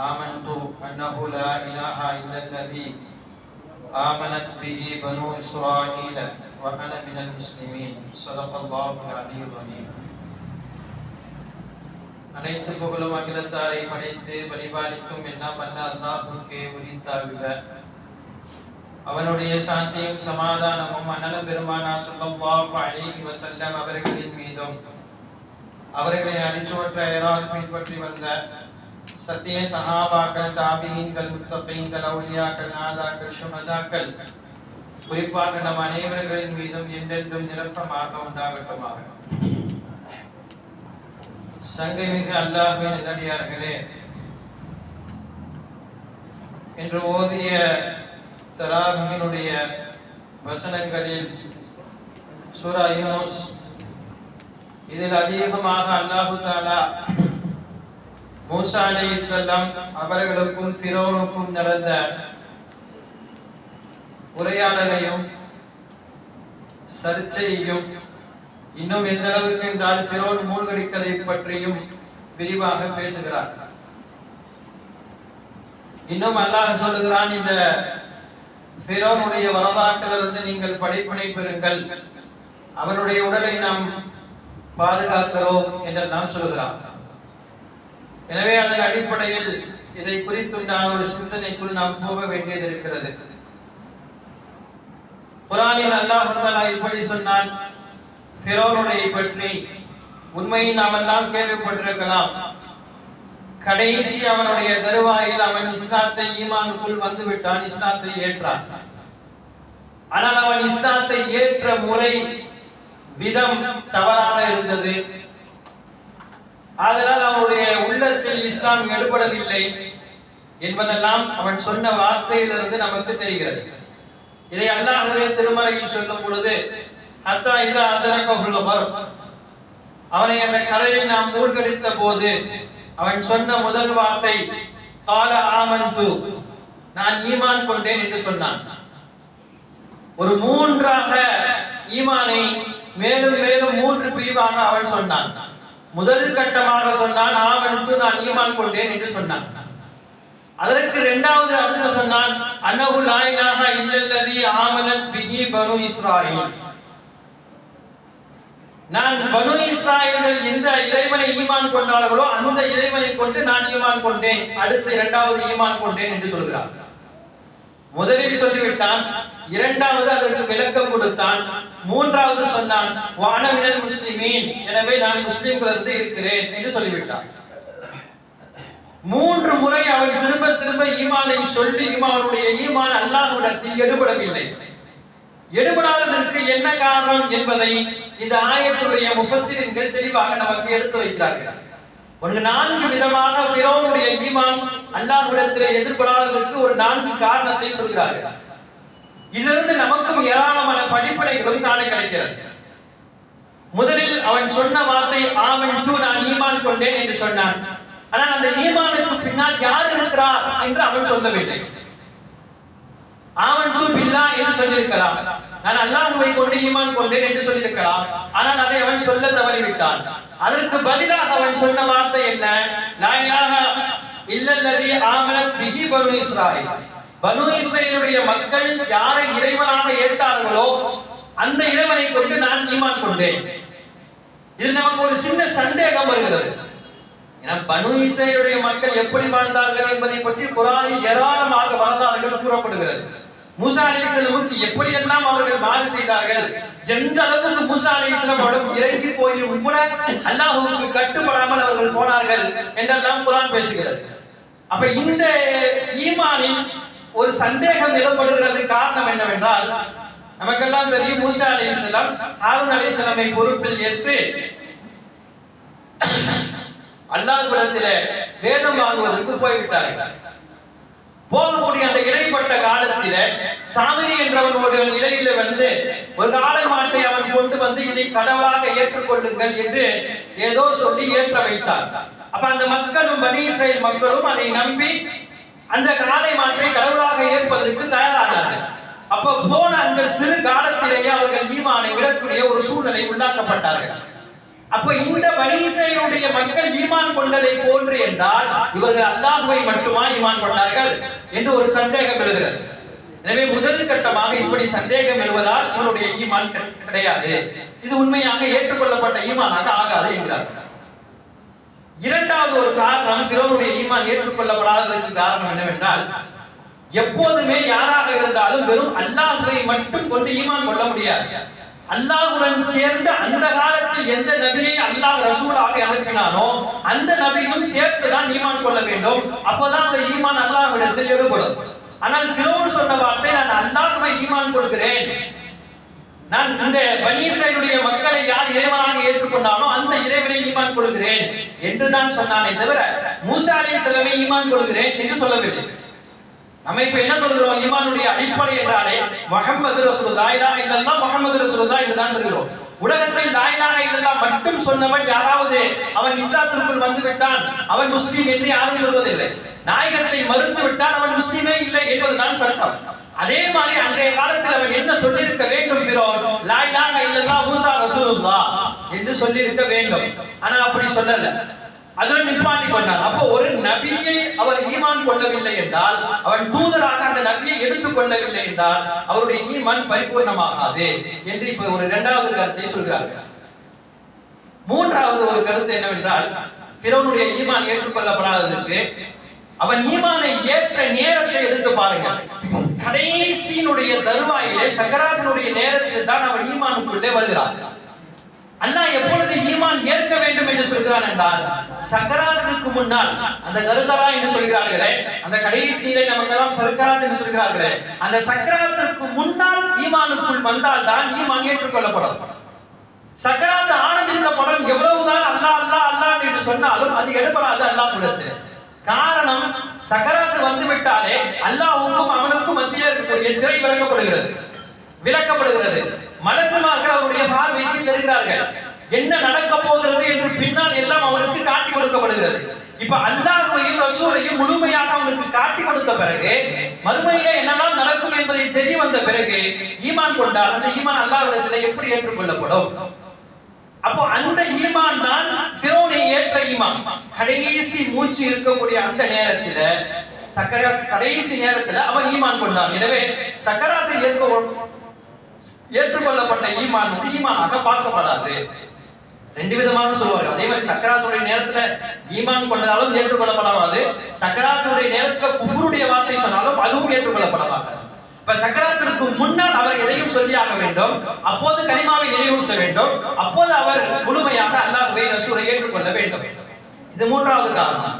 آمنت أنه لا إله إلا الذي آمنت به بنو إسرائيل وأنا من المسلمين صدق الله العلي العظيم அனைத்து புகழும் அகிலத்தாரை படைத்து பரிபாலிக்கும் எல்லாம் அல்ல அல்லாஹுக்கே உரித்தாவிட அவனுடைய சாந்தியும் சமாதானமும் அண்ணலம் பெருமானா ஸல்லல்லாஹு அலைஹி வஸல்லம் அவர்களின் மீதும் அவர்களை அடிச்சுவற்ற ஏறாது பின்பற்றி வந்த சத்திய சஹாபாக்கள் தாபியீன்கள் முத்தப்பீன்கள் அவுலியாக்கள் நாதாக்கள் சுமதாக்கள். குறிப்பாக நம் அனைவர்களின் மீதும் என்றென்றும் நிரப்பமாக உண்டாகட்டுமாக. சங்கமிகு அல்லாஹின் நல்லடியார்களே என்று ஓதிய தராவினுடைய வசனங்களில் சூரா யூனோஸ் இதில் அதிகமாக அல்லாஹு தாலா மூசா அலைஹிஸ்ஸலாம் அவர்களுக்கும் பிரோனுக்கும் நடந்த உரையாடலையும் சர்ச்சையையும் இன்னும் எந்த அளவுக்கு என்றால் பிரோன் மூழ்கடிக்கதை பற்றியும் விரிவாக பேசுகிறார். இன்னும் அல்லாஹ் சொல்லுகிறான் இந்த பிரோனுடைய வரலாற்றிலிருந்து நீங்கள் படிப்பினை பெறுங்கள். அவனுடைய உடலை நாம் பாதுகாக்கிறோம் என்று நான் சொல்லுகிறான். எனவே அதன் அடிப்படையில் இதை குறித்துண்டான ஒரு சிந்தனைக்குள் நாம் போக வேண்டியது இருக்கிறது குரானில் அல்லாஹ் இப்படி சொன்னான் பிறோனுடைய பற்றி உண்மையை நாம் எல்லாம் கேள்விப்பட்டிருக்கலாம். கடைசி அவனுடைய தருவாயில் அவன் இஸ்லாத்தை ஈமானுக்குள் வந்து விட்டான் இஸ்லாத்தை ஏற்றான். ஆனால் அவன் இஸ்லாத்தை ஏற்ற முறை விதம் தவறாக இருந்தது. ஆதலால் அவனுடைய உள்ளத்தில் இஸ்லாம் எடுபடவில்லை என்பதெல்லாம் அவன் சொன்ன வார்த்தையிலிருந்து நமக்கு தெரிகிறது. இதை அல்லாஹ்வே திருமறையில் சொல்லும் பொழுது அத்தா இதா அதரகஹுல் அவனை அந்த கரையில் நாம் மூழ்கடித்த போது அவன் சொன்ன முதல் வார்த்தை கால ஆமந்து. நான் ஈமான் கொண்டேன் என்று சொன்னான். ஒரு மூன்றாக ஈமானை மேலும் மேலும் மூன்று பிரிவாக அவன் சொன்னான். முதல் கட்டமாக சொன்னான் ஆமன்து நான் ஈமான் கொண்டேன் என்று சொன்னான். அதற்கு இரண்டாவது அடுத்து சொன்னான் அன்னஹு லா இலாஹா இல்லல்லதி ஆமனத் பிஹி பனு இஸ்ராயில். நான் பனு இஸ்ராயல்கள் எந்த இறைவனை ஈமான் கொண்டார்களோ அந்த இறைவனை கொண்டு நான் ஈமான் கொண்டேன். அடுத்து இரண்டாவது ஈமான் கொண்டேன் என்று சொல்கிறார்கள் முதலில் சொல்லிவிட்டான் இரண்டாவது அதற்கு விளக்கம் கொடுத்தான் மூன்றாவது சொன்னான் வானவினல் முஸ்லிமீன் எனவே நான் முஸ்லிம்களிருந்து இருக்கிறேன் என்று சொல்லிவிட்டான். மூன்று முறை அவன் திரும்ப திரும்ப ஈமானை சொல்லி ஈமானுடைய ஈமான் அல்லாஹ்விடத்தில் எடுபடவில்லை. எடுபடாததற்கு என்ன காரணம் என்பதை இந்த ஆயத்துடைய முஃபசிரின்கள் தெளிவாக நமக்கு எடுத்து வைக்கிறார்கள். ஒரு நான்கு விதமான ஃபிரௌனுடைய ஈமான் அல்லாஹ்விடத்தில் எதிர்படாததற்கு ஒரு நான்கு காரணத்தை சொல்கிறார்கள். இதிலிருந்து நமக்கும் ஏராளமான படிப்படைகளும் காண கிடைக்கிறது. முதலில் அவன் சொன்ன வார்த்தை ஆமன் நான் ஈமான் கொண்டேன் என்று சொன்னான். ஆனால் அந்த ஈமானுக்கு பின்னால் யார் இருக்கிறார் என்று அவன் சொல்லவில்லை. ஆமன் தூ பில்லா என்று சொல்லியிருக்கலாம். நான் அல்லாஹுவை கொண்டு ஈமான் கொண்டேன் என்று சொல்லியிருக்கலாம். ஆனால் அதை அவன் சொல்ல தவறிவிட்டான். அதற்கு பதிலாக அவன் சொன்ன வார்த்தை என்ன? நான் இல்லல்லதி ஆமனத் பிஹி பனு இஸ்ராயில். பனு இஸ்ரேலுடைய மக்கள் யாரை இறைவனாக ஏற்றார்களோ அந்த இறைவனை கொண்டு நான் ஈமான் கொண்டேன். இது நமக்கு ஒரு சின்ன சந்தேகம் வருகிறது. ஏன்னா பனு இஸ்ரேலுடைய மக்கள் எப்படி வாழ்ந்தார்கள் என்பதை பற்றி குரானில் ஏராளமாக வரலாறுகள் கூறப்படுகிறது. மூசா அலிஸ்லமுக்கு எப்படியெல்லாம் அவர்கள் மாறு செய்தார்கள்? எந்த அளவுக்கு மூசா அலிஸ்லமோடும் இறங்கி போயும் கூட அல்லாஹுக்கு கட்டுப்படாமல் அவர்கள் போனார்கள் என்றெல்லாம் குரான் பேசுகிறது. அப்ப இந்த ஈமானில் ஒரு சந்தேகம் நிலப்படுகிறது காரணம் என்னவென்றால் நமக்கெல்லாம் தெரியும் மூசா அலிசலம் ஹாரூன் அலிசலமை பொறுப்பில் ஏற்று அல்லாஹ்விடத்திலே வேதம் வாங்குவதற்கு போய்விட்டார்கள். போகக்கூடிய அந்த இடைப்பட்ட காலத்தில சாமினி என்றவன் ஒரு நிலையில வந்து ஒரு காலை மாட்டை அவன் கொண்டு வந்து இதை கடவுளாக ஏற்றுக்கொள்ளுங்கள் என்று ஏதோ சொல்லி ஏற்ற வைத்தான். அப்ப அந்த மக்களும் பனி மக்களும் அதை நம்பி அந்த காலை மாட்டை கடவுளாக ஏற்பதற்கு தயாரானார்கள். அப்ப போன அந்த சிறு காலத்திலேயே அவர்கள் ஈமானை விடக்கூடிய ஒரு சூழ்நிலை உள்ளாக்கப்பட்டார்கள் அப்ப இந்த பனீசையுடைய மக்கள் ஈமான் கொண்டதை போன்று என்றால் இவர்கள் அல்லாஹுவை மட்டுமா ஈமான் கொண்டார்கள் என்று ஒரு சந்தேகம் எழுகிறது. எனவே முதல் கட்டமாக இப்படி சந்தேகம் எழுவதால் அவனுடைய ஈமான் கிடையாது. இது உண்மையாக ஏற்றுக்கொள்ளப்பட்ட ஈமானாக ஆகாது என்கிறார். இரண்டாவது ஒரு காரணம் பிறனுடைய ஈமான் ஏற்றுக்கொள்ளப்படாததற்கு காரணம் என்னவென்றால் எப்போதுமே யாராக இருந்தாலும் வெறும் அல்லாஹுவை மட்டும் கொண்டு ஈமான் கொள்ள முடியாது. அல்லாஹுடன் சேர்ந்து அந்த காலத்தில் எந்த நபியை அல்லாஹ் ரசூலாக அனுப்பினானோ அந்த நபியும் சேர்த்து தான் ஈமான் கொள்ள வேண்டும். அப்போதான் அந்த ஈமான் அல்லாஹ்விடத்தில் எடுபடும். ஆனால் ஃபிரௌன் சொன்ன வார்த்தை நான் அல்லாஹ்வை ஈமான் கொள்கிறேன். நான் இந்த பனீசனுடைய மக்களை யார் இறைவனாக ஏற்றுக்கொண்டானோ அந்த இறைவனை ஈமான் கொள்கிறேன். என்று தான் சொன்னானே தவிர மூசா செலவை ஈமான் கொள்கிறேன் என்று சொல்லவில்லை. நம்ம இப்ப என்ன சொல்கிறோம் ஈமானுடைய அடிப்படை என்றாலே முஹம்மது ரசூலுல்லாஹ் லா இல்லல்லா இல்லல்லாஹ் முஹம்மது தான் என்று தான் சொல்கிறோம். உலகத்தில் லா இல்லல்லா மட்டும் சொன்னவன் யாராவது அவன் இஸ்லாத்திற்குள் வந்து விட்டான் அவன் முஸ்லீம் என்று யாரும் சொல்வதில்லை. நாயகத்தை மறுத்து விட்டால் அவன் முஸ்லீமே இல்லை என்பதுதான் சட்டம். அதே மாதிரி அன்றைய காலத்தில் அவன் என்ன சொல்லியிருக்க வேண்டும் ஃபிரௌன்? லா இலாஹ மூசா ரசூலுல்லாஹ் என்று சொல்லியிருக்க வேண்டும். ஆனா அப்படி சொல்லல. அதுல நிப்பாட்டி கொண்டான் அப்போ ஒரு நபியை அவர் ஈமான் கொள்ளவில்லை என்றால் அவன் தூதராக அந்த நபியை எடுத்துக் கொள்ளவில்லை என்றால் அவருடைய ஈமான் பரிபூர்ணமாகாது என்று இப்ப ஒரு இரண்டாவது கருத்தை சொல்கிறார்கள். மூன்றாவது ஒரு கருத்து என்னவென்றால் பிறவனுடைய ஈமான் ஏற்றுக்கொள்ளப்படாததற்கு அவன் ஈமானை ஏற்ற நேரத்தை எடுத்து பாருங்கள். கடைசியினுடைய தருவாயிலே சக்கராத்தினுடைய நேரத்தில் தான் அவன் ஈமானுக்குள்ளே வருகிறான். அல்லாஹ் எப்பொழுது ஈமான் ஏற்க வேண்டும் என்று சொல்கிறான் என்றால் சக்கராத்துக்கு முன்னால் அந்த கருதரா என்று சொல்கிறார்களே அந்த கடைசியிலே நமக்கெல்லாம் சக்கராத் என்று சொல்கிறார்களே அந்த சக்கராத்திற்கு முன்னால் ஈமானுக்குள் வந்தால் தான் ஈமான் ஏற்றுக்கொள்ளப்படும். சக்கராத் ஆரம்பித்த படம் எவ்வளவுதான் அல்லாஹ் அல்லாஹ் அல்லாஹ் என்று சொன்னாலும் அது எடுபடாது அல்லாஹ் இடத்தில் காரணம் சக்கராத்து வந்து விட்டாலே அல்லாஹ்வுக்கும் அவனுக்கும் மத்தியில் இருக்கக்கூடிய திரை விளக்கப்படுகிறது விளக்கப்படுகிறது. மலக்குமார்கள் அவருடைய பார்வைக்கு தருகிறார்கள். என்ன நடக்க போகிறது என்று பின்னால் எல்லாம் அவனுக்கு காட்டி கொடுக்கப்படுகிறது. இப்ப அல்லாஹையும் ரசூலையும் முழுமையாக அவனுக்கு காட்டி கொடுத்த பிறகு மறுமையில என்னெல்லாம் நடக்கும் என்பதை தெரிய வந்த பிறகு ஈமான் கொண்டால் அந்த ஈமான் அல்லாவிடத்தில் எப்படி ஏற்றுக்கொள்ளப்படும்? அப்போ அந்த ஈமான் தான் பிரோனை ஏற்ற ஈமான். கடைசி மூச்சு இருக்கக்கூடிய அந்த நேரத்தில் சக்கரா கடைசி நேரத்தில் அவன் ஈமான் கொண்டான். எனவே சக்கராத்தில் ஏற்க ஏற்றுக்கொள்ளப்பட்ட ஈமான் வந்து ஈமானாக பார்க்கப்படாது. ரெண்டு விதமாக சொல்லுவார்கள் அதே மாதிரி சக்கராத்துடைய நேரத்துல ஈமான் கொண்டாலும் ஏற்றுக்கொள்ளப்படாது சக்கராத்துடைய நேரத்துல குஃபருடைய வார்த்தை சொன்னாலும் அதுவும் ஏற்றுக்கொள்ளப்பட இப்ப சக்கராத்திற்கு முன்னால் அவர் எதையும் சொல்லியாக வேண்டும் அப்போது கனிமாவை நினைவுறுத்த வேண்டும் அப்போது அவர் முழுமையாக அல்லாஹ் ரசூரை ஏற்றுக்கொள்ள வேண்டும். இது மூன்றாவது காரணம்.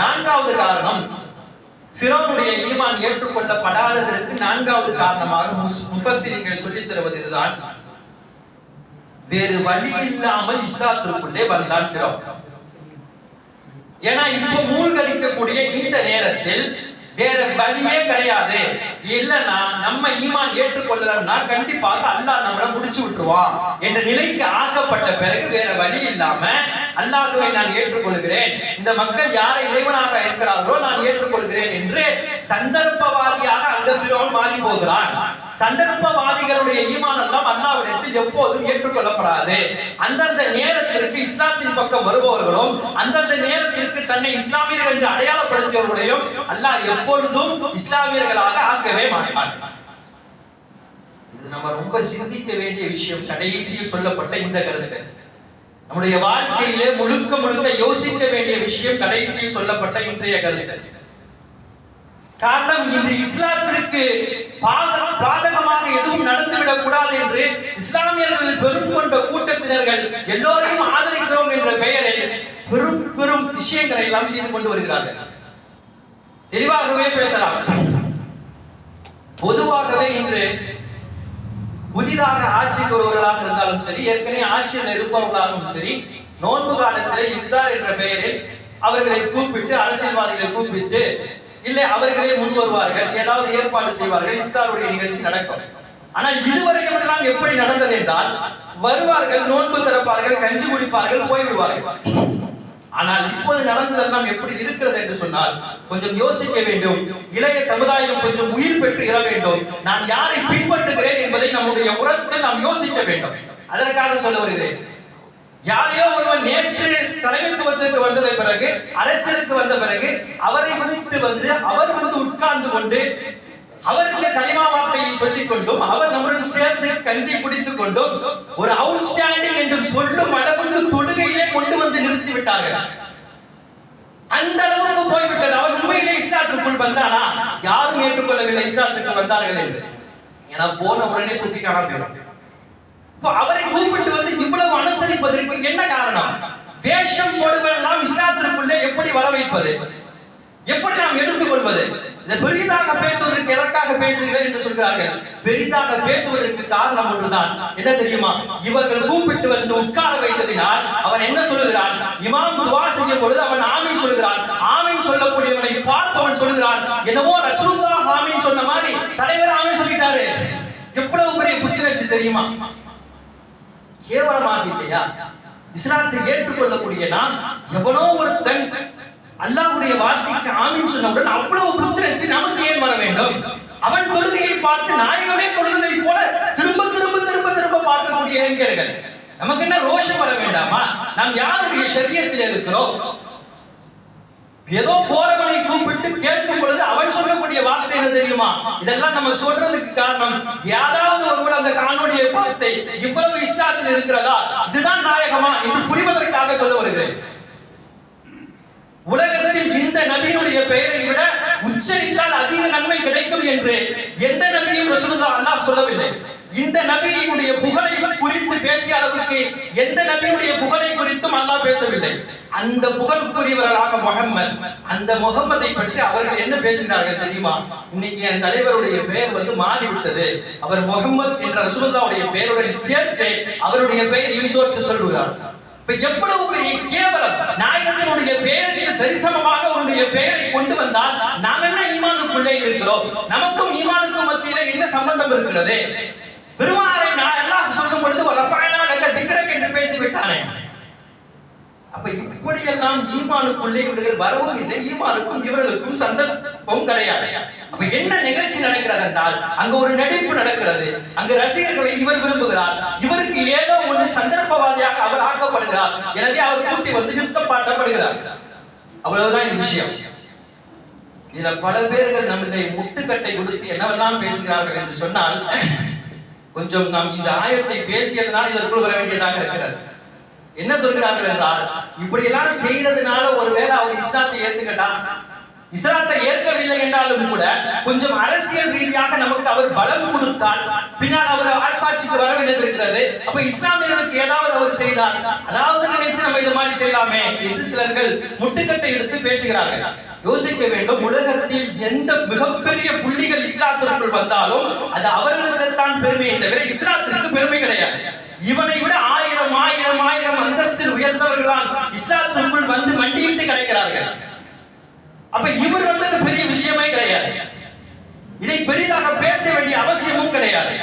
நான்காவது காரணம் ஃபிரோனுடைய ஈமான் ஏற்றுக்கொள்ளப்படாததற்கு நான்காவது காரணமாக முஸ்- சொல்லித் தருவது இதுதான். வேறு வழி இல்லாமல் இஸ்லாத்திற்குள்ளே வந்தான் ஃபிரோன். ஏன்னா இப்போ மூழ்கடிக்கக்கூடிய இந்த நேரத்தில் வேற வழியே கிடையாது. இல்லைன்னா நம்ம ஈமான் ஏற்றுக்கொள்ளலன்னா கண்டிப்பாக அல்லாஹ் நம்மளை முடிச்சு விட்டுருவான் என்ற நிலைக்கு ஆக்கப்பட்ட பிறகு வேற வழி இல்லாம அல்லாஹுவை நான் ஏற்றுக்கொள்கிறேன். இந்த மக்கள் யாரை இறைவனாக இருக்கிறார்களோ நான் ஏற்றுக்கொள்கிறேன் என்று சந்தர்ப்பவாதியாக அந்த பிறவன் மாறி போகிறான். சந்தர்ப்பவாதிகளுடைய ஈமான் எல்லாம் அல்லாவிடத்தில் எப்போதும் ஏற்றுக்கொள்ளப்படாது. அந்தந்த நேரத்திற்கு இஸ்லாத்தின் பக்கம் வருபவர்களும் அந்தந்த நேரத்திற்கு தன்னை இஸ்லாமியர்கள் என்று அடையாளப்படுத்தியவர்களையும் அல்லாஹ் எப்பொழுதும் இஸ்லாமியர்களாக ஆக்கவே மாட்டான் இது நம்ம ரொம்ப சிந்திக்க வேண்டிய விஷயம். கடைசியில் சொல்லப்பட்ட இந்த கருத்து. நம்முடைய வாழ்க்கையிலே முழுக்க முழுக்க யோசிக்க வேண்டிய விஷயம் கடைசியில் சொல்லப்பட்ட இன்றைய கருத்து. காரணம் இன்று இஸ்லாத்திற்கு பாதகமாக எதுவும் நடந்துவிடக் கூடாது என்று இஸ்லாமியர்கள் பெரும் கொண்ட கூட்டத்தினர்கள் எல்லோரையும் ஆதரிக்கிறோம் என்ற பெயரில் பெரும் பெரும் விஷயங்களை எல்லாம் செய்து கொண்டு வருகிறார்கள். தெளிவாகவே பேசலாம். பொதுவாகவே இன்று புதிதாக ஆட்சிக்கு வருவர்களாக இருந்தாலும் சரி ஏற்கனவே ஆட்சியில் இருப்பவர்களாகவும் சரி நோன்பு காலத்திலே இஃப்தார் என்ற பெயரில் அவர்களை கூப்பிட்டு அரசியல்வாதிகளை கூப்பிட்டு இல்லை அவர்களே முன் வருவார்கள் ஏதாவது ஏற்பாடு செய்வார்கள் இஃப்தாருடைய நிகழ்ச்சி நடக்கும். ஆனால் இதுவரையும் எல்லாம் எப்படி நடந்தது என்றால் வருவார்கள் நோன்பு திறப்பார்கள் கஞ்சி குடிப்பார்கள் போய்விடுவார்கள். ஆனால் இப்போது நடந்ததெல்லாம் எப்படி இருக்கிறது என்று சொன்னால் கொஞ்சம் யோசிக்க வேண்டும். இளைய சமுதாயம் கொஞ்சம் உயிர் பெற்று இட வேண்டும். நான் யாரை பின்பற்றுகிறேன் என்பதை நம்முடைய உறவுடன் நாம் யோசிக்க வேண்டும். அதற்காக சொல்ல வருகிறேன். யாரையோ ஒருவன் நேற்று தலைமைத்துவத்திற்கு வந்ததை பிறகு அரசியலுக்கு வந்த பிறகு அவரை விட்டு வந்து அவர் வந்து உட்கார்ந்து கொண்டு அவருக்கு கலிமா வார்த்தையை சொல்லிக் கொண்டும் அவர் நம்முடன் சேர்ந்து கஞ்சி குடித்துக் கொண்டும் ஒரு அவுட்ஸ்டாண்டிங் என்று சொல்லும் அளவுக்கு தொழுகையிலே கொண்டு வந்து நிறுத்தி விட்டார்கள். அந்த அளவுக்கு போய்விட்டது. அவர் உண்மையிலே இஸ்லாத்திற்குள் வந்தானா யாரும் ஏற்றுக்கொள்ளவில்லை. இஸ்லாத்திற்கு வந்தார்கள் என்று. ஏன்னா போன உடனே துப்பி காணாம இப்போ அவரை கூப்பிட்டு வந்து இவ்வளவு அனுசரிப்பதற்கு என்ன காரணம்? வேஷம் போடுவதெல்லாம் இஸ்லாத்திற்குள்ளே எப்படி வர வைப்பது எப்படி நாம் எடுத்துக்கொள்வது? இந்த பெரிதாக பேசுவதற்கு எதற்காக பேசுகிறேன் என்று சொல்கிறார்கள். பெரிதாக பேசுவதற்கு காரணம் ஒன்றுதான். என்ன தெரியுமா? இவர்கள் கூப்பிட்டு வந்து உட்கார வைத்ததினால் அவன் என்ன சொல்லுகிறான்? இமாம் துவா செய்யும் பொழுது அவன் ஆமீன் சொல்கிறான் ஆமீன் சொல்லக்கூடியவனை பார்ப்பவன் சொல்லுகிறான். என்னவோ ரசூல்லா ஆமீன் சொன்ன மாதிரி தலைவர் ஆமீன் சொல்லிட்டாரு. எவ்வளவு பெரிய புத்துணர்ச்சி தெரியுமா? கேவலமாக இல்லையா? இஸ்லாத்தை ஏற்றுக்கொள்ளக்கூடிய நான் எவனோ ஒருத்தன் அல்லாஹ்வுடைய வார்த்தைக்கு ஆமீன் சொன்னவுடன் அவ்வளவு புத்திரச்சு நமக்கு ஏன் வர வேண்டும்? அவன் தொழுகையை பார்த்து நாயகமே தொழுகை போல திரும்ப திரும்ப திரும்ப திரும்ப பார்க்கக்கூடிய இளைஞர்கள். நமக்கு என்ன ரோஷம் வர வேண்டாமா? நாம் யாருடைய சரியத்தில் இருக்கிறோம்? ஏதோ போறவனை கூப்பிட்டு கேட்கும் பொழுது அவன் சொல்லக்கூடிய வார்த்தை என்ன தெரியுமா? இதெல்லாம் நம்ம சொல்றதுக்கு காரணம் யாராவது ஒருவர் அந்த காணொலிய வார்த்தை இவ்வளவு இஸ்லாத்தில் இருக்கிறதா? இதுதான் நாயகமா என்று புரிவதற்காக சொல்ல வருகிறேன். உலகத்தில் இந்த நபியினுடைய பெயரை விட உச்சரித்தால் அதிக நன்மை கிடைக்கும் என்று எந்த நபியும் ரசூலுல்லா அல்லாஹ் சொல்லவில்லை. இந்த நபியினுடைய புகழை குறித்து பேசிய அளவுக்கு எந்த நபியுடைய புகழை குறித்தும் அல்லாஹ் பேசவில்லை. அந்த புகழுக்குரியவர்களாக முகம்மது அந்த முகம்மதை பற்றி அவர்கள் என்ன பேசுகிறார்கள் தெரியுமா? இன்னைக்கு என் தலைவருடைய பெயர் வந்து மாறிவிட்டது. அவர் முகம்மது என்ற ரசூலுல்லாவுடைய பெயருடன் சேர்த்து அவருடைய பெயரையும் இன்சோர்த்து சொல்லுகிறார். இப்ப எவ்வளவு பெரிய கேவலம்? நாயகத்தினுடைய பெயருக்கு சரிசமமாக உன்னுடைய பெயரை கொண்டு வந்தால் நாம் என்ன ஈமானுக்குள்ளே இருக்கிறோம்? நமக்கும் ஈமானுக்கும் மத்தியில என்ன சம்பந்தம் இருக்கிறது? பெருமாறை நான் எல்லாம் சொல்லும் பொழுது ஒரு ரஃபாயனா திக்கிறக்கு என்று பேசிவிட்டானே. அப்ப இப்படியெல்லாம் ஈமானுக்குள்ளே இவர்கள் வரவும் இல்லை. ஈமானுக்கும் இவர்களுக்கும் சந்தர்ப்பம் கிடையாது. அப்ப என்ன நிகழ்ச்சி நடக்கிறது என்றால் அங்க ஒரு நடிப்பு நடக்கிறது. அங்க ரசிகர்களை இவர் விரும்புகிறார். இவருக்கு ஏதோ ஒன்று சந்தர்ப்பவாதியாக அவர் ஆக்கப்படுகிறார். எனவே அவர் கூட்டி வந்து நிறுத்தப்பாட்டப்படுகிறார் அவ்வளவுதான் இந்த விஷயம். இதுல பல பேர்கள் நம்முடைய முட்டுக்கட்டை கொடுத்து என்னவெல்லாம் பேசுகிறார்கள் என்று சொன்னால் கொஞ்சம் நாம் இந்த ஆயத்தை பேசியதுனால் இதற்குள் வர வேண்டியதாக இருக்கிறது. என்ன சொல்கிறார்கள் என்றால் இப்படி எல்லாம் செய்யறதுனால ஒருவேளை அவர் இஸ்லாத்தை ஏத்துக்கிட்டா இஸ்லாத்தை ஏற்கவில்லை என்றாலும் கூட கொஞ்சம் அரசியல் ரீதியாக நமக்கு அவர் பலம் கொடுத்தால் பின்னால் அவர் அரசாட்சிக்கு வர வேண்டியது இருக்கிறது. அப்ப இஸ்லாமியர்களுக்கு ஏதாவது அவர் செய்தார். அதாவது நினைச்சு நம்ம இது மாதிரி செய்யலாமே என்று சிலர்கள் முட்டுக்கட்டை எடுத்து பேசுகிறார்கள். யோசிக்க வேண்டும் உலகத்தில் எந்த மிகப்பெரிய புள்ளிகள் இஸ்லாத்திற்குள் வந்தாலும் அது அவர்களுக்கு தான் பெருமையை தவிர இஸ்லாத்திற்கு பெருமை கிடையாது. இவனை விட ஆயிரம் ஆயிரம் ஆயிரம் அந்தஸ்தில் உயர்ந்தவர்களால் இஸ்லாத்திற்குள் வந்து மண்டியிட்டு கிடைக்கிறார்கள். அப்ப இவர் வந்தது பெரிய விஷயமே கிடையாது. இதை பெரிதாக பேச வேண்டிய அவசியமும் கிடையாது.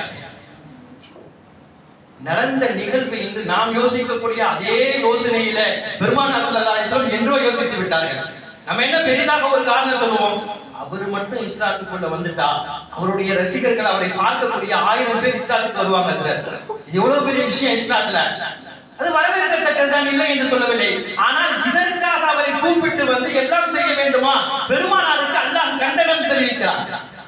நடந்த நிகழ்வு என்று நாம் யோசிக்கக்கூடிய அதே யோசனையில பெருமானா ஸல்லல்லாஹு அலைஹி என்றோ யோசித்து விட்டார்கள். நம்ம என்ன பெரிதாக ஒரு காரணம் சொல்லுவோம்? அவர் மட்டும் இஸ்லாத்துக்குள்ள வந்துட்டா அவருடைய ரசிகர்கள் அவரை பார்க்கக்கூடிய ஆயிரம் பேர் இஸ்லாத்துக்கு வருவாங்க சார் இது எவ்வளவு பெரிய விஷயம் இஸ்லாத்துல? அது வரவேற்கத்தக்கதுதான் இல்லை என்று சொல்லவில்லை. ஆனால் இதற்காக அவரை கூப்பிட்டு வந்து எல்லாம் செய்ய வேண்டுமா? பெருமானாருக்கு அல்லாஹ் கண்டனம் தெரிவிக்கிறார்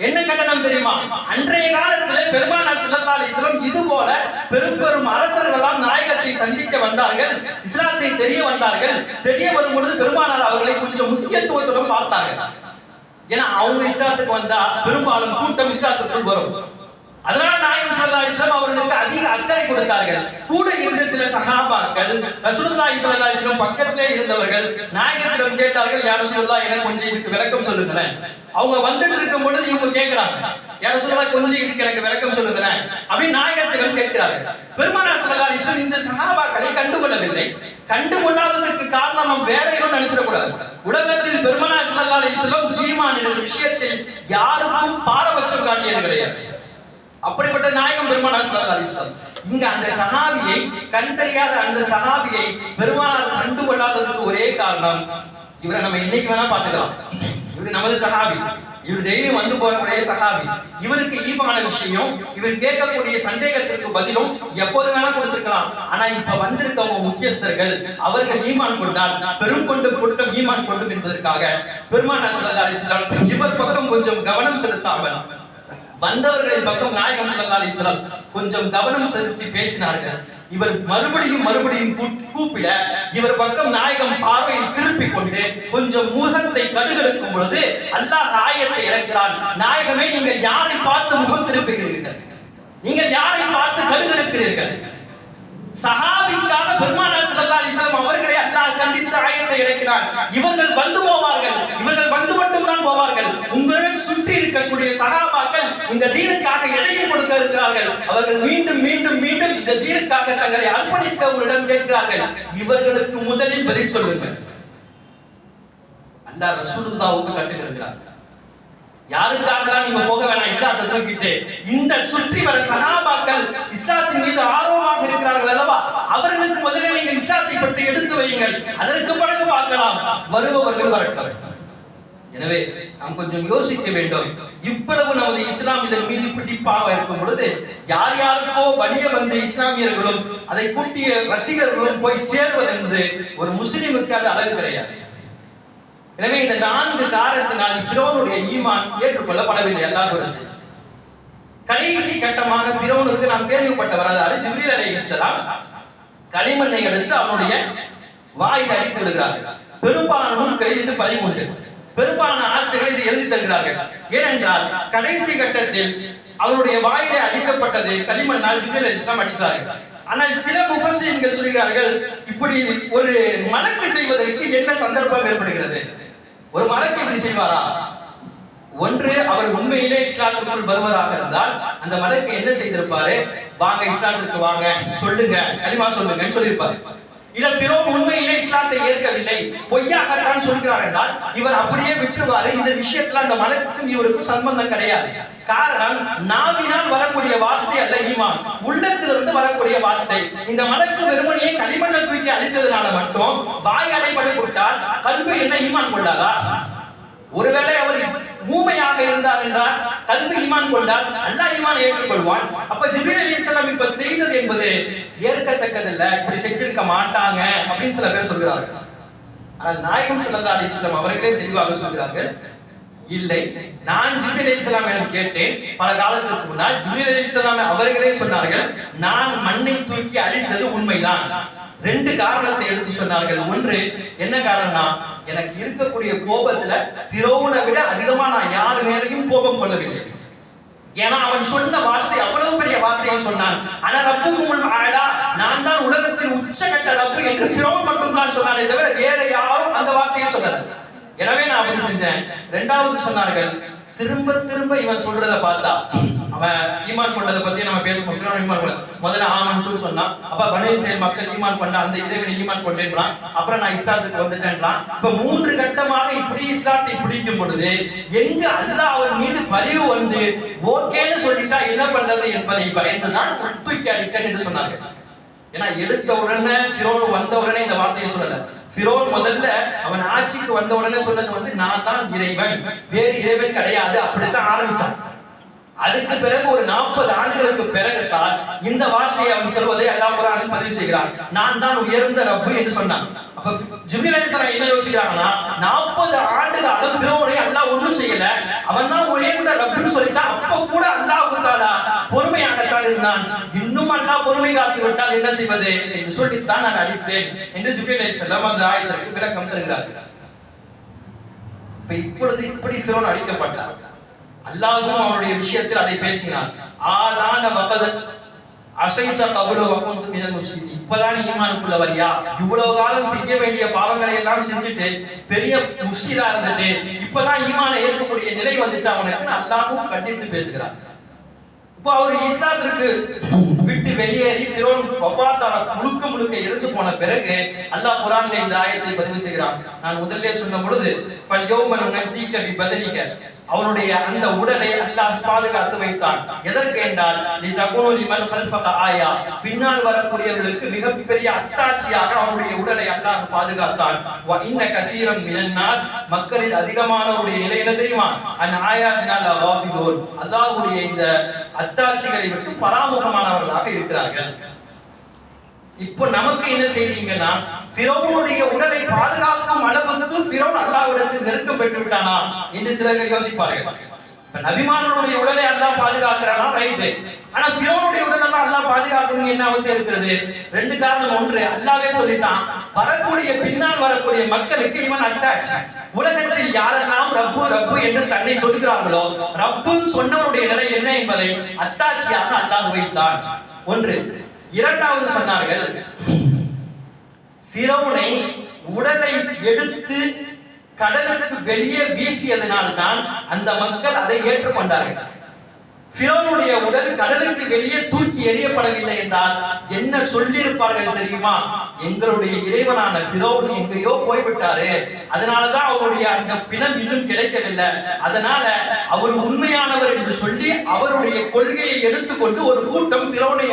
என்ன கண்டனம் தெரியுமா? அன்றைய காலத்துல பெருமானார் ஸல்லல்லாஹு அலைஹி இது போல பெரும் பெரும் அரசர்கள்லாம் நாயகத்தை சந்திக்க வந்தார்கள் இஸ்லாத்தை தெரிய வந்தார்கள். தெரிய வரும் பொழுது பெருமானார் அவர்களை கொஞ்சம் முக்கியத்துவத்துடன் பார்த்தார்கள். ஏன்னா அவங்க இஸ்லாத்துக்கு வந்தா பெரும்பாலும் கூட்டம் இஸ்லாத்துக்குள் வரும். அதனால நாயகம் சல்லா இஸ்லாம் அவர்களுக்கு அதிக அக்கறை கொடுத்தார்கள். கூட இருந்த சில சகாபாக்கள் ரசூலுல்லாஹி இஸ்லா இஸ்லாம் பக்கத்திலே இருந்தவர்கள் நாயகத்திடம் கேட்டார்கள் யார் ரசூலுல்லாஹ் எனக்கு கொஞ்சம் இதுக்கு விளக்கம் சொல்லுங்களேன். அவங்க வந்துட்டு இருக்கும் பொழுது இவங்க கேட்கிறாங்க யார் சொல்லலாம் கொஞ்சம் இதுக்கு எனக்கு விளக்கம் சொல்லுங்களேன். அப்படின்னு நாயகத்திடம் கேட்கிறார்கள். பெருமானார் சல்லா இஸ்லாம் இந்த சகாபாக்களை கண்டுகொள்ளவில்லை. கண்டுகொள்ளாததுக்கு காரணம் நம்ம வேற எதுவும் நினைச்சிடக்கூடாது. உலகத்தில் பெருமானார் சல்லா இஸ்லாம் ஈமான் என்ற விஷயத்தில் யாருக்கும் பாரபட்சம் காட்டியது கிடையாது. அப்படிப்பட்ட நாயகம் பெருமானார் ஸல்லல்லாஹு அலைஹி இங்க அந்த சனாபியை கண் தெரியாத அந்த சனாபியை பெருமானார் கண்டுகொள்ளாததற்கு ஒரே காரணம் இவரை நம்ம இன்னைக்கு வேணா பாத்துக்கலாம் இவரு நமது சனாபி இவர் டெய்லியும் வந்து போகக்கூடிய சகாபி இவருக்கு ஈபான விஷயம் இவர் கேட்கக்கூடிய சந்தேகத்திற்கு பதிலும் எப்போது வேணா கொடுத்திருக்கலாம். ஆனா இப்ப வந்திருக்கவங்க முக்கியஸ்தர்கள் அவர்கள் ஈமான் கொண்டால் பெரும் கொண்டு கூட்டம் ஈமான் கொண்டும் என்பதற்காக பெருமானார் ஸல்லல்லாஹு அலைஹி இவர் பக்கம் கொஞ்சம் கவனம் செலுத்தாமல் வந்தவர்களின் பக்கம் நாயகம் சல்லா அலிஸ்லாம் கொஞ்சம் கவனம் செலுத்தி பேசினார்கள். இவர் மறுபடியும் மறுபடியும் கூப்பிட இவர் பக்கம் நாயகம் பார்வையை திருப்பிக் கொண்டு கொஞ்சம் முகத்தை கடுகெடுக்கும் பொழுது அல்லாஹ் ஆயத்தை இறக்கிறான். நாயகமே நீங்கள் யாரை பார்த்து முகம் திருப்புகிறீர்கள்? நீங்கள் யாரை பார்த்து கடுகெடுக்கிறீர்கள்? சஹாபிக்காக பெருமானார் ஸல்லல்லாஹு அலைஹி அவர்கள் அவர்களை அல்லாஹ் கண்டித்து இவர்கள் வந்து போவார்கள். இவர்கள் வந்து மட்டும்தான் போவார்கள். உங்களுடன் சுற்றி இருக்கக்கூடிய சகாபாக்கள் இந்த தீனுக்காக இடையில் கொடுக்க இருக்கிறார்கள். அவர்கள் மீண்டும் மீண்டும் மீண்டும் இந்த தீனுக்காக தங்களை அர்ப்பணிக்க உங்களிடம் கேட்கிறார்கள். இவர்களுக்கு முதலில் பதில் சொல்லுங்கள். அல்லாஹ் ரசூலுல்லாவுக்கு கட்டுகிறார் யாருக்காகலாம் நீங்க போக வேணாம்? இஸ்லாத்தை தூக்கிட்டு. இந்த சுற்றி வர சகாபாக்கள் இஸ்லாத்தின் மீது ஆர்வமாக இருக்கிறார்கள் அல்லவா? அவர்களுக்கு முதலில் நீங்கள் இஸ்லாத்தை பற்றி எடுத்து வையுங்கள். அதற்கு பிறகு பார்க்கலாம். வருபவர்கள் வரட்டும். எனவே நாம் கொஞ்சம் யோசிக்க வேண்டும். இவ்வளவு நமது இஸ்லாம் இதன் மீது பிடிப்பாக இருக்கும் பொழுது யார் யாருக்கோ வலிய வந்த இஸ்லாமியர்களும் அதை கூட்டிய ரசிகர்களும் போய் சேருவது என்பது ஒரு முஸ்லிமுக்கு அது அளவு கிடையாது. எனவே இந்த நான்கு காரணத்தினால் ஃபிரோனுடைய ஈமான் ஏற்றுக்கொள்ளப்படவில்லை அல்லாஹ்விடது கடைசி கட்டமாக பிரோனுக்கு நாம் கேள்விப்பட்ட வரலாறு ஜிப்ரீல் அலைஹிஸ்ஸலாம் களிமண்ணை எடுத்து அவனுடைய வாயில் அடித்து விடுகிறார்கள். பெரும்பாலும் நூல்களில் இது பதிவுண்டு. பெரும்பாலான ஆசிரியர்கள் இது எழுதி தருகிறார்கள். ஏனென்றால் கடைசி கட்டத்தில் அவனுடைய வாயிலே அடிக்கப்பட்டது களிமண்ணால் ஜிப்ரீல் அலைஹிஸ்ஸலாம் அடித்தார்கள். ஆனால் சில முஃபசீன்கள் சொல்கிறார்கள் இப்படி ஒரு மலக்கு செய்வதற்கு என்ன சந்தர்ப்பம் ஏற்படுகிறது? ஒரு மடக்கு இப்படி செய்வாரா? ஒன்று அவர் உண்மையிலே இஸ்லாத்திற்குள் வருவதாக இருந்தால் அந்த மடக்கு என்ன செய்திருப்பாரு? வாங்க இஸ்லாத்திற்கு வாங்க சொல்லுங்க களிமா சொல்லுங்கன்னு சொல்லியிருப்பாரு. இதில் பிறோம் உண்மையிலே இஸ்லாத்தை ஏற்கவில்லை. பொய்யாகத்தான் சொல்கிறார் என்றால் இவர் அப்படியே விட்டுருவாரு. இந்த விஷயத்துல அந்த மலக்குக்கும் இவருக்கும் சம்பந்தம் கிடையாது. காரணம் நாவினால் வரக்கூடிய வார்த்தை அல்ல ஈமான். உள்ளத்திலிருந்து வரக்கூடிய வார்த்தை. இந்த மலக்கு வெறுமனையே களிமண்ணை தூக்கி அழித்ததுனால மட்டும் வாய் அடைபட்டு விட்டால் கல்வி என்ன ஈமான் கொள்ளாதா? ஒருவேளை அவர் ஊமையாக இருந்தார் என்றால் கல்வி ஈமான் கொண்டால் அல்லாஹ் ஈமான் ஏற்றுக்கொள்வான். அப்ப ஜிபில் அலி இஸ்லாம் இப்ப செய்தது என்பது ஏற்கத்தக்கதல்ல. இப்படி செஞ்சிருக்க மாட்டாங்க அப்படின்னு சில பேர் சொல்கிறார்கள். ஆனால் நாயகம் சல்லா அலி இஸ்லாம் அவர்களே தெளிவாக சொல்கிறார்கள் இல்லை நான் ஜென்லிசலாம் என கேட்டேன். பல காலத்திற்கு முன்னால் ஜிபில் அலி இஸ்லாம் அவர்களே சொன்னார்கள் நான் மண்ணை தூக்கி அடித்தது உண்மைதான். ரெண்டு காரணத்தை எடுத்து சொன்னார்கள். ஒன்று என்ன காரணம்னா எனக்கு இருக்கக்கூடிய கோபத்துல ஃபிரௌனை விட அதிகமா நான் யார் மேலையும் கோபம் கொள்ளவில்லை. ஏன்னா அவன் சொன்ன வார்த்தை அவ்வளவு பெரிய வார்த்தையை சொன்னான். ஆனா ரப்புக்கும் ஆடா நான் தான் உலகத்தின் உச்சகட்ட ரப்பு என்று ஃபிரௌன் மட்டும் தான் சொன்னானே தவிர வேற யாரும் அந்த வார்த்தையை சொல்லல. எனவே நான் அப்படி செஞ்சேன். ரெண்டாவது சொன்னார்கள் திரும்ப திரும்ப இவன் சொல்றத பார்த்தா ஈமான் பண்ணதை பத்தி நம்ம பேசுவோம். ஈமான் முதல்ல ஆமன்ட்டு சொன்னான். அப்ப பனு மக்கள் ஈமான் பண்ண அந்த இறைவனை ஈமான் கொண்டேன்றான். அப்புறம் நான் இஸ்லாத்துக்கு வந்துட்டேன்றான். இப்ப மூன்று கட்டமாக இப்படி இஸ்லாத்தை பிடிக்கும் பொழுது எங்க அல்லாஹ் அவன் மீது பரிவு வந்து ஓகேன்னு சொல்லிட்டா என்ன பண்றது என்பதை பயந்துதான் உட்தூக்கி அடித்தேன் என்று சொன்னாங்க ஏன்னா எடுத்த உடனே ஃபிரோன் வந்த உடனே இந்த வார்த்தையை சொல்லல. ஃபிரோன் முதல்ல அவன் ஆட்சிக்கு வந்த உடனே சொன்னது வந்து நான் தான் இறைவன். வேறு இறைவன் கிடையாது. அப்படித்தான் ஆரம்பிச்சான். அதுக்கு பிறகு ஒரு நாற்பது ஆண்டுகளுக்கு பிறகுதான் இந்த வார்த்தையை அவன் சொல்வதை எல்லாம் குரானில் பதிவு செய்கிறான். நான் தான் உயர்ந்த ரப்பு என்று சொன்னான். அப்ப ஜிப்ரீல் அலைஹிஸ்ஸலாம் என்ன யோசிக்கிறாங்கன்னா நாற்பது ஆண்டு காலம் ஃபிரௌனை அல்லாஹ் ஒன்றும் செய்யல. அவன் தான் உயர்ந்த ரப்புன்னு சொல்லிட்டா அப்ப கூட அல்லாஹ் தாலா பொறுமையாகத்தான் இருந்தான். இன்னும் அல்லாஹ் பொறுமை காத்து விட்டால் என்ன செய்வது என்று சொல்லித்தான் நான் அடித்தேன் என்று ஜிப்ரீல் அலைஹிஸ்ஸலாம் அந்த ஆயத்திற்கு விளக்கம் தருகிறார் இப்ப இப்பொழுது இப்படி ஃபிரௌன் அடிக்கப்பட்டார் அல்லாஹும் அவனுடைய விஷயத்தில் அதை பேசினார் ஆலான வகத அசைத்த கபுல வகுந்து மினல் முஃப்சிதீன். இப்பதான் நீ ஈமானுக்குள்ள வரியா? இவ்வளவு காலம் செய்ய வேண்டிய பாவங்களை எல்லாம் செஞ்சுட்டு பெரிய முஃப்சிதா இருந்துட்டு இப்பதான் ஈமான ஏற்கக்கூடிய நிலை வந்துச்சு அவனுக்கு அல்லாஹும் கண்டித்து பேசுகிறார் இப்போ அவர் இஸ்லாத்திற்கு விட்டு வெளியேறி ஃபிரோன் வஃபாத்தான முழுக்க முழுக்க இறந்து போன பிறகு அல்லாஹ் குர்ஆனிலே இந்த ஆயத்தை பதிவு செய்கிறான். நான் முதல்ல சொன்ன பொழுது ஃபல் யௌம நஜீக பி பதனிக. அவனுடைய அந்த உடலை அல்லாஹ் பாதுகாத்து வைத்தான். எதற்கு என்றால் நீ தகுனோலி மன் கல்ஃபக ஆயா. பின்னால் வரக்கூடியவர்களுக்கு மிகப்பெரிய அத்தாட்சியாக அவனுடைய உடலை அல்லாஹ் பாதுகாத்தான். இன்ன கதீரம் மினன்னாஸ் மக்களில் அதிகமானவருடைய நிலை என்ன தெரியுமா? அன் ஆயாத்தினால் அல்லாஹிலோன் அல்லாஹ்வுடைய இந்த அத்தாட்சிகளை விட்டு பராமுகமானவர்களாக இருக்கிறார்கள். இப்போ நமக்கு என்ன செய்தீங்கன்னா பிறவுனுடைய உடலை பாதுகாக்கும் அளவுக்கு பிறவன் அல்லாவிடத்தில் நெருக்கம் பெற்று விட்டானா என்று சிலர்கள் யோசிப்பார்கள். இப்ப நபிமார்களுடைய உடலை அல்லாஹ் பாதுகாக்கிறானா? ரைட்டு ஆனா பிறவனுடைய உடல் எல்லாம் அல்லாஹ் பாதுகாக்கணும் என்ன அவசியம் இருக்கிறது? ரெண்டு காரணம் ஒன்று அல்லாவே சொல்லிட்டான் வரக்கூடிய பின்னால் வரக்கூடிய மக்களுக்கு இவன் அத்தாட்சி உலகத்தில் யாரெல்லாம் ரப்பு ரப்பு என்று தன்னை சொல்கிறார்களோ ரப்புன்னு சொன்னவனுடைய நிலை என்ன என்பதை அத்தாட்சியாக அல்லாஹ் வைத்தான் ஒன்று இரண்டாவது சொன்னார்கள் பிரவுனை உடலை எடுத்து கடலுக்கு வெளியே வீசியதனால்தான் அந்த மக்கள் அதை ஏற்றுக்கொண்டார்கள். ஃபிரௌனுடைய உடல் கடலுக்கு வெளியே தூக்கி எறியப்படவில்லை என்றால் என்ன சொல்லியிருப்பார்கள் தெரியுமா? எங்களுடைய இறைவனான ஃபிரௌன் எங்கேயோ போய்விட்டாரு. அதனாலதான் அவருடைய அந்த பிணம் இன்னும் கிடைக்கவில்லை. அதனால அவர் உண்மையானவர் என்று சொல்லி அவருடைய கொள்கையை எடுத்துக்கொண்டு ஒரு கூட்டம் ஃபிரௌனை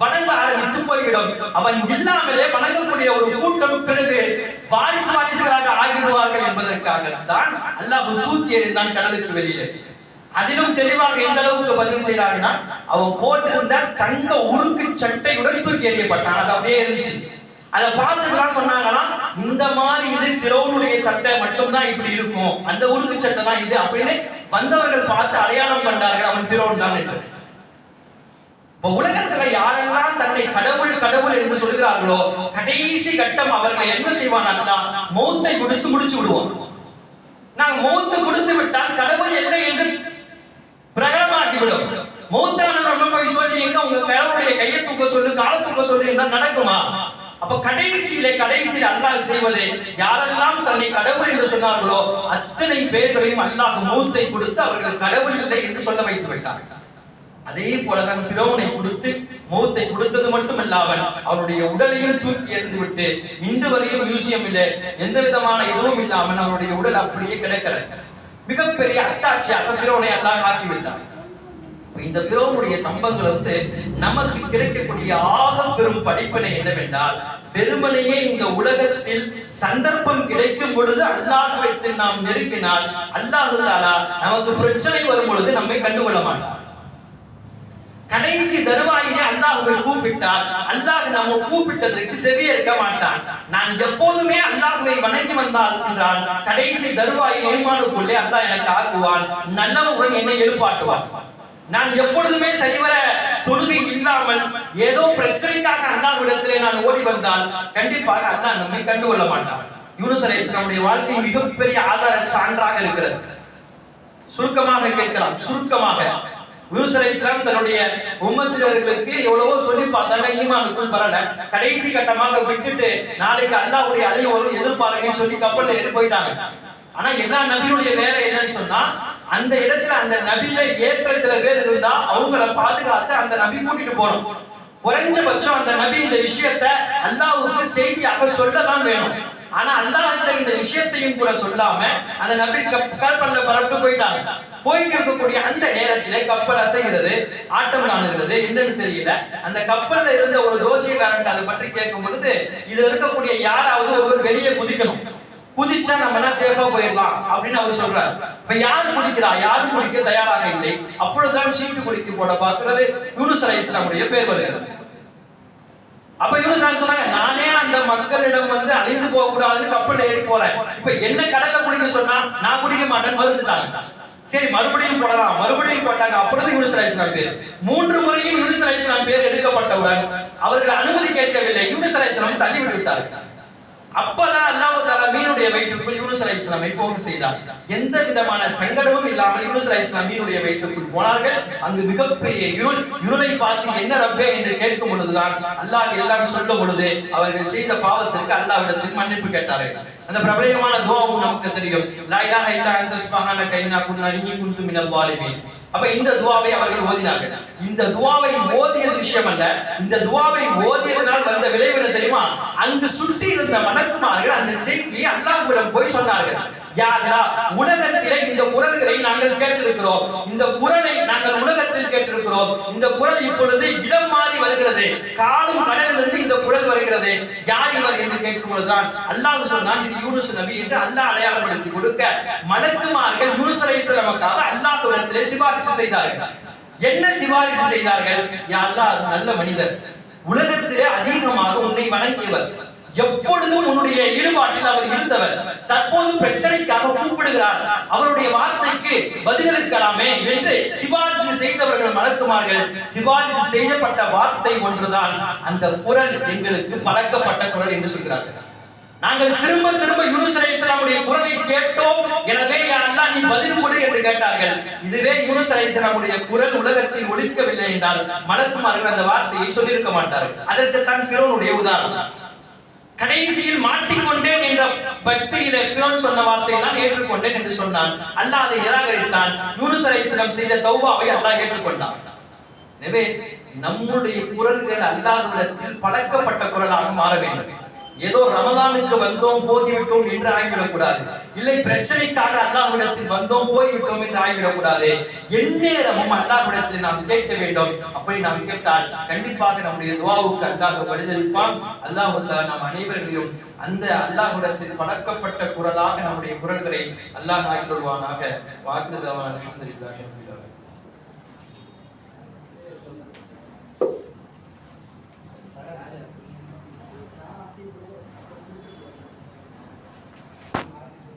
வணங்க ஆரம்பித்து போய்விடும். அவன் இல்லாமலே வணங்கக்கூடிய ஒரு கூட்டம் பிறகு வாரிசு வாரிசுகளாக ஆகிடுவார்கள் என்பதற்காகத்தான் அல்லாஹ் தூக்கி எறிந்தான் கடலுக்கு வெளியிலே. அதிலும் தெளிவாக எந்த அளவுக்கு பதிவு செய்யறாங்கன்னா அவன் போட்டிருந்த தங்க உருக்கு சட்டையுடன் தூக்கி எறியப்பட்டான். அது அப்படியே இருந்துச்சு. அதை பார்த்துக்கலாம் சொன்னாங்கன்னா இந்த மாதிரி இது ஃபிரௌனுடைய சட்டை மட்டும்தான் இப்படி இருக்கும். அந்த உருக்கு சட்டை தான் இது அப்படின்னு வந்தவர்கள் பார்த்து அடையாளம் கண்டார்கள் அவன் ஃபிரௌன் தான் என்று. இப்போ உலகத்துல யாரெல்லாம் தன்னை கடவுள் கடவுள் என்று சொல்கிறார்களோ கடைசி கட்டம் அவர்களை என்ன செய்வான் அல்லா மௌத்தை கொடுத்து முடிச்சு விடுவோம் நான் மௌத்து கொடுத்து விட்டால் கடவுள் இல்லை என்று பிரகடமாக்கிவிடும் மௌத்தான நம்ம போய் சொல்லி எங்க உங்க கடவுளுடைய கையை தூக்க சொல்லு காலை தூக்க சொல்லு என்றால் நடக்குமா? அப்ப கடைசியிலே கடைசியில் அல்லாஹ் செய்வது யாரெல்லாம் தன்னை கடவுள் என்று சொன்னார்களோ அத்தனை பேர்களையும் அல்லாஹ் மௌத்தை கொடுத்து அவர்கள் கடவுள் இல்லை என்று சொல்ல வைத்து விட்டார்கள். அதே போலதான் பிறவனை கொடுத்து மௌத்தை கொடுத்தது மட்டுமல்லாமல் அவனுடைய உடலையும் தூக்கி எறிந்து விட்டு இன்று வரையும் மியூசியம் இல்லை எந்த விதமான எதுவும் இல்லாமல் அவனுடைய உடல் அப்படியே கிடக்கிறது. மிகப்பெரிய அத்தாட்சியாக பிறவனை எல்லாம் ஆக்கிவிட்டான். இந்த பிறவனுடைய சம்பவங்கள் வந்து நமக்கு கிடைக்கக்கூடிய ஆக பெரும் படிப்பினை என்னவென்றால் வெறுமனையே இந்த உலகத்தில் சந்தர்ப்பம் கிடைக்கும் பொழுது அல்லாஹ்விடத்தில் நாம் நெருங்கினால் அல்லாஹு நமக்கு பிரச்சனை வரும் பொழுது நம்மை கண்டுகொள்ள மாட்டான். கடைசி தருவாயிலே அல்லாஹ்வை கூப்பிட்டால் அல்லாஹ் நம்ம கூப்பிட்டதற்கு செவியேற்க மாட்டான். நான் எப்போதுமே அல்லாஹுவை வணங்கி வந்தால் என்றால் கடைசி தருவாயை ஏமானுக்குள்ளே அல்லாஹ் எனக்கு ஆக்குவான். நல்லவருடன் என்னை எழுப்பாட்டுவான். நான் எப்பொழுதுமே சரிவர தொழுகை இல்லாமல் ஏதோ பிரச்சனைக்காக அல்லாஹ்விடத்திலே நான் ஓடி வந்தால் கண்டிப்பாக அல்லாஹ் நம்மை கண்டுகொள்ள மாட்டான். யூனுஸ் அலைஹிஸ்ஸலாமுடைய வாழ்க்கை மிகப்பெரிய ஆதார சான்றாக இருக்கிறது. சுருக்கமாக கேட்கலாம். சுருக்கமாக யூஸ் அலி இஸ்லாம் தன்னுடைய உம்மத்தினர்களுக்கு எவ்வளவோ சொல்லி பார்த்தாங்க ஈமானுக்குள் வரல கடைசி கட்டமாக விட்டுட்டு நாளைக்கு அல்லாவுடைய அழி வரும் எதிர்பாருங்கன்னு சொல்லி கப்பல்ல ஏறி போயிட்டாங்க. ஆனா எல்லா நபியுடைய வேலை என்னன்னு சொன்னா அந்த இடத்துல அந்த நபியில ஏற்ற சில பேர் இருந்தா அவங்கள பாதுகாத்து அந்த நபி கூட்டிட்டு போறோம் குறைஞ்சபட்சம் அந்த நபி இந்த விஷயத்த அல்லாஹ்வுக்கு செய்தியாக சொல்லதான் வேணும். ஆனா அல்லாஹ் இந்த விஷயத்தையும் கூட சொல்லாம அந்த நபி கற்பனை பரப்பிட்டு போயிட்டாங்க. போயிட்டு இருக்கக்கூடிய அந்த நேரத்திலே கப்பல் அசைகிறது ஆட்டம் காணுகிறது. என்னன்னு தெரியல. அந்த கப்பல்ல இருந்த ஒரு ஜோசியக்காரன் அதை பற்றி கேட்கும் பொழுது இதுல இருக்கக்கூடிய யாராவது ஒருவர் வெளியே குதிக்கணும். குதிச்சா நம்ம என்ன சேஃபா போயிடலாம்? அப்படின்னு அவர் சொல்றாரு. இப்ப யாரு குடிக்கிறா யாரும் குடிக்க தயாராக இல்லை. அப்பொழுதுதான் சீட்டு குடிக்க போட பாக்குறது யூனுஸ் அலை இஸ்லாமுடைய பேர் வருகிறது. அப்ப யூனுஸ் அலை சொன்னாங்க நானே அந்த மக்களிடம் வந்து அழிந்து போக கூடாதுன்னு கப்பல் ஏறி போறேன். இப்ப என்ன கடல்ல குடிக்க சொன்னா நான் குடிக்க மாட்டேன்னு மறுத்துட்டாங்க. சரி மறுபடியும் போடலாம். மறுபடியும் போட்டாங்க. அப்பொழுது யூனுஸ் அலை பேர் மூன்று முறையும் யூனுஸ் பேர் எடுக்கப்பட்டவுடன் அவர்கள் அனுமதி கேட்கவில்லை. யூனுஸ் அலை தள்ளிவிட்டு விட்டார்கள். அப்பதான் அல்லாஹ் தாலா மீனுடைய வயிற்றுக்குள் யூனுஸ் இஸ்லாமை போக செய்தார். எந்த விதமான சங்கடமும் இல்லாமல் யூனுஸ் இஸ்லாம் மீனுடைய வயிற்றுக்குள் போனார்கள். அங்கு மிகப்பெரிய இருள் இருளை பார்த்து என்ன ரப்பே என்று கேட்கும் பொழுதுதான் அல்லாஹ் எல்லாம் சொல்லும் பொழுது அவர்கள் செய்த பாவத்திற்கு அல்லாவிடத்தில் மன்னிப்பு கேட்டார்கள். அந்த பிரபலமான துவாவும் நமக்கு தெரியும். லாயிலாக இல்லா அன்த சுப்ஹானக கைனா குன்னா இன்னி குன்து மினல் ஸாலிமீன். அப்ப இந்த துவாவை அவர்கள் ஓதினார்கள். இந்த துவாவை ஓதியது விஷயம் அல்ல இந்த துவாவை ஓதியதனால் வந்த விளைவு என்ன தெரியுமா? அங்கு சுற்றி இருந்த மணக்குமார்கள் அந்த செய்தியை அல்லாஹ்விடம் போய் சொன்னார்கள். யாரா உலகத்திலே இந்த குரல்களை நாங்கள் கேட்டிருக்கிறோம். இந்த குரலை நாங்கள் கேட்டிருக்கிறோம். இந்த குரல் இப்பொழுது இடம் மாறி வருகிறது. காலும் கடலிலிருந்து இந்த குரல் வருகிறது. யார் இவர் என்று கேட்கும் பொழுதுதான் அல்லாஹ் சொன்னான் இது யூனுஸ் நபி என்று அல்லாஹ் அடையாளப்படுத்தி கொடுக்க மலக்குமார்கள் யூனுஸ் அலைஹிஸ்ஸலாமுக்காக அல்லாஹ்விடத்திலே சிபாரிசு செய்தார்கள். என்ன சிபாரிசு செய்தார்கள்? யா அல்லாஹ் நல்ல மனிதர். உலகத்திலே அதிகமாக உன்னை வணங்கியவர். எப்பொழுதும் உன்னுடைய ஈடுபாட்டில் அவர் இருந்தவர். தற்போது பிரச்சனைக்காக கூப்பிடுகிறார். அவருடைய வார்த்தைக்கு பதிலளிக்கலாமே என்று சிவாஜி செய்தவர்கள் மறக்குமார்கள். சிவாஜி செய்யப்பட்ட வார்த்தை ஒன்றுதான். அந்த குரல் எங்களுக்கு பழக்கப்பட்ட குரல் என்று சொல்கிறார்கள். நாங்கள் திரும்ப திரும்ப யூனுஸ் அலைஹிஸ்ஸலாமுடைய குரலை கேட்டோம். எனவே யா அல்லாஹ் நீ பதில் கொடு என்று கேட்டார்கள். இதுவே யூனுஸ் அலைஹிஸ்ஸலாமுடைய குரல் உலகத்தில் ஒழிக்கவில்லை என்றால் மலக்குமார்கள் அந்த வார்த்தையை சொல்லியிருக்க மாட்டார்கள். அதற்கு தான் பிறனுடைய உதாரணம். கடைசியில் மாட்டிக்கொண்டேன் என்ற பக்தியில பிரான் சொன்ன வார்த்தையை நான் ஏற்றுக்கொண்டேன் என்று சொன்னான். அல்லாஹ் அதை நிராகரித்தான். யூனுஸ் அலைஹிஸ்ஸலாம் செய்த தௌபாவை அல்லாஹ் ஏற்றுக்கொண்டான். எனவே நம்முடைய குரல்கள் அல்லாஹ்விடத்தில் பழக்கப்பட்ட குரலாக மாற வேண்டும். ஏதோ ரமதானுக்கு வந்தோம் போகிவிட்டோம் என்று ஆகிவிடக்கூடாது. இல்லை பிரச்சனைக்காக அல்லாஹ்விடத்தில் வந்தோம் போய்விட்டோம் என்று ஆகிவிடக்கூடாது. எந்நேரமும் அல்லாஹ்விடத்தில் நாம் கேட்க வேண்டும். அப்படி நாம் கேட்டால் கண்டிப்பாக நம்முடைய துவாவுக்கு அல்லாஹ் வழிதளிப்பான் அல்லாஹுல்லா நாம் அனைவர்களையும் அந்த அல்லாஹ்விடத்தில் பழக்கப்பட்ட குரலாக நம்முடைய குரல்களை அல்லாஹ் ஆக்கிடுவானாக வாக்குதவான அல்ஹம்துலில்லாஹி Thank you.